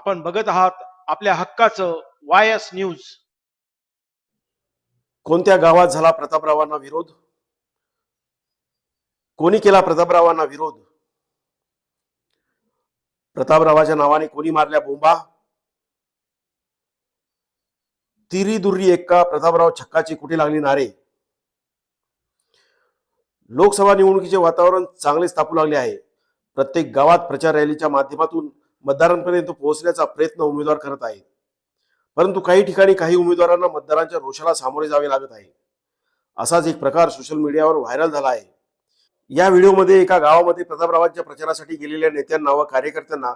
आपण बघत आहात आपल्या हक्काचं वाय एस न्यूज. कोणत्या गावात झाला प्रतापरावांना विरोध? कोणी केला प्रतापरावांना विरोध? प्रतापरावाच्या नावाने कोणी मारल्या बोंबा? तिरी दुर्री एक्का प्रतापराव छक्काची कुठे लागली नारे? लोकसभा निवडणुकीचे वातावरण चांगले तापू लागले आहे. प्रत्येक गावात प्रचार रॅलीच्या माध्यमातून मतदारांपर्यंत पोहोचण्याचा प्रयत्न उमेदवार करत आहेत. परंतु काही ठिकाणी काही उमेदवारांना मतदारांच्या रोषाला सामोरे जावे लागत आहे. असाच एक प्रकार सोशल मीडियावर व्हायरल झाला आहे. या व्हिडिओमध्ये एका गावामध्ये प्रतापरावांच्या प्रचारासाठी गेलेल्या नेत्यांना व कार्यकर्त्यांना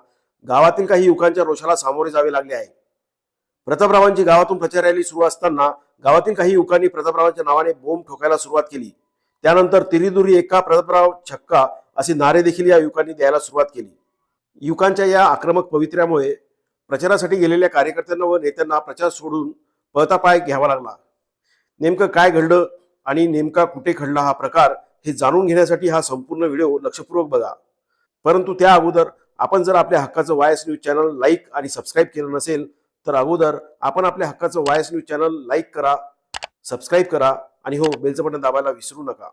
गावातील काही युवकांच्या रोषाला सामोरे जावे लागले आहे. प्रतापरावांची गावातून प्रचार रॅली सुरू असताना गावातील काही युवकांनी प्रतापरावांच्या नावाने बोंब ठोकायला सुरुवात केली. त्यानंतर तिरीदुरी एका प्रतापराव छक्का असे नारे देखील या युवकांनी द्यायला सुरुवात केली. युवकांच्या या आक्रमक पवित्र्यामुळे प्रचारासाठी गेलेल्या कार्यकर्त्यांना व नेत्यांना प्रचार सोडून पळतापाय घ्यावा लागला. नेमकं काय घडलं आणि नेमका कुठे घडला हा प्रकार हे जाणून घेण्यासाठी हा संपूर्ण व्हिडिओ लक्षपूर्वक बघा. परंतु त्या अगोदर आपण जर आपल्या हक्काचं वायस न्यूज चॅनल लाईक आणि सबस्क्राईब केलं नसेल तर अगोदर आपण आपल्या हक्काचं वायस न्यूज चॅनल लाईक करा सबस्क्राईब करा आणि हो बेलचं बटन दाबायला विसरू नका.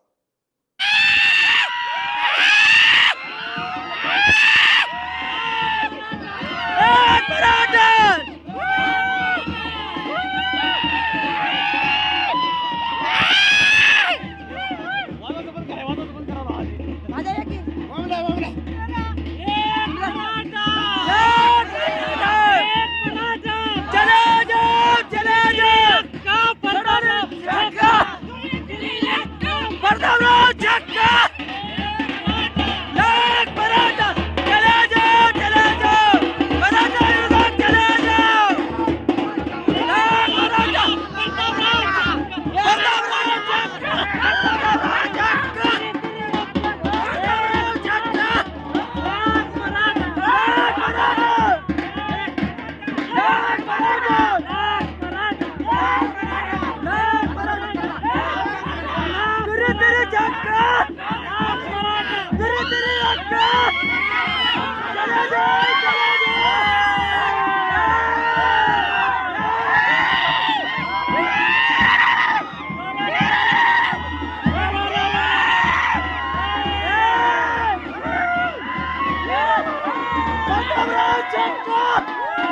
Yeah.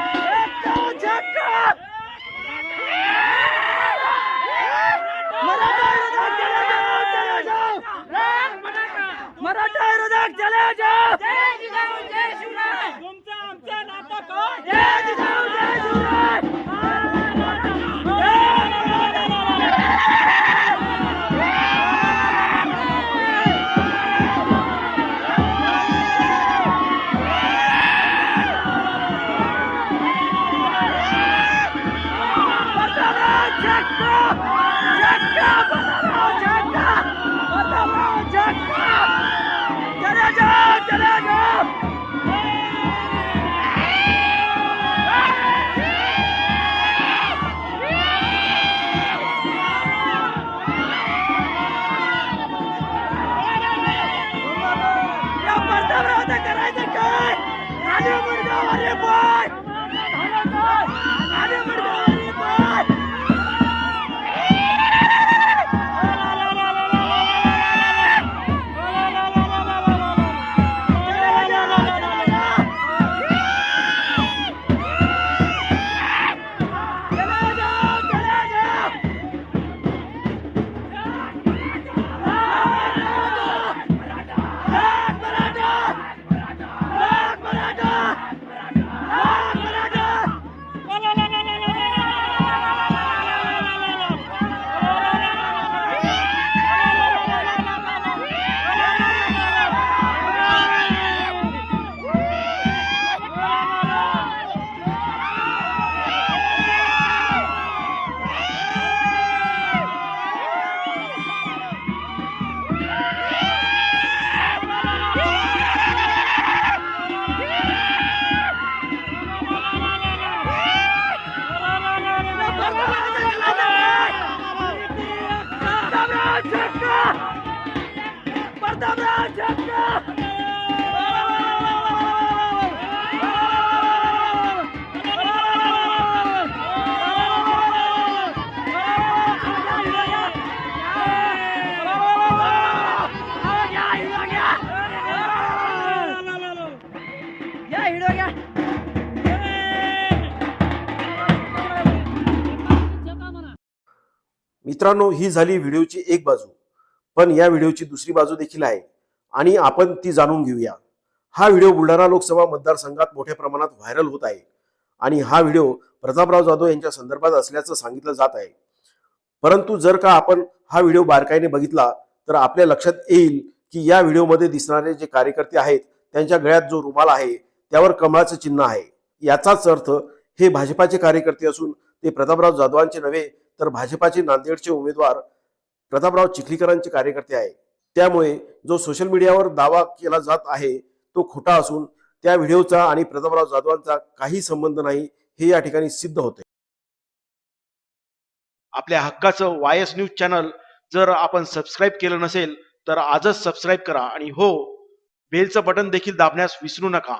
मित्रांनो ही झाली व्हिडिओची एक बाजू. पण या व्हिडिओची दुसरी बाजू देखील आहे. आणि आपण ती जाणून घेऊया. हा व्हिडिओ बुलढाणा लोकसभा मतदारसंघात मोठ्या प्रमाणात व्हायरल होत आहे. आणि हा व्हिडिओ प्रतापराव जाधव यांच्या संदर्भात असल्याचं सांगितलं जात आहे. परंतु जर का आपण हा व्हिडिओ बारकाईने बघितला तर आपल्या लक्षात येईल की या व्हिडिओमध्ये दिसणारे जे कार्यकर्ते आहेत त्यांच्या गळ्यात जो रुमाल आहे त्यावर कमळाचं चिन्ह आहे. याचाच अर्थ हे भाजपाचे कार्यकर्ते असून ते प्रतापराव जाधवांचे नव्हे तर भाजपाचे नांदेडचे उमेदवार प्रतापराव चिखलीकरांचे कार्यकर्ते आहे त्यामुळे जो सोशल मीडियावर दावा केला जात आहे तो खोटा असून त्या व्हिडिओचा आणि प्रतापराव जाधवांचा काही संबंध नाही हे या ठिकाणी सिद्ध होते. आपल्या हक्काचं वाय एस न्यूज चॅनल जर आपण सबस्क्राईब केलं नसेल तर आजच सबस्क्राईब करा आणि हो बेलचं बटन देखील दाबण्यास विसरू नका.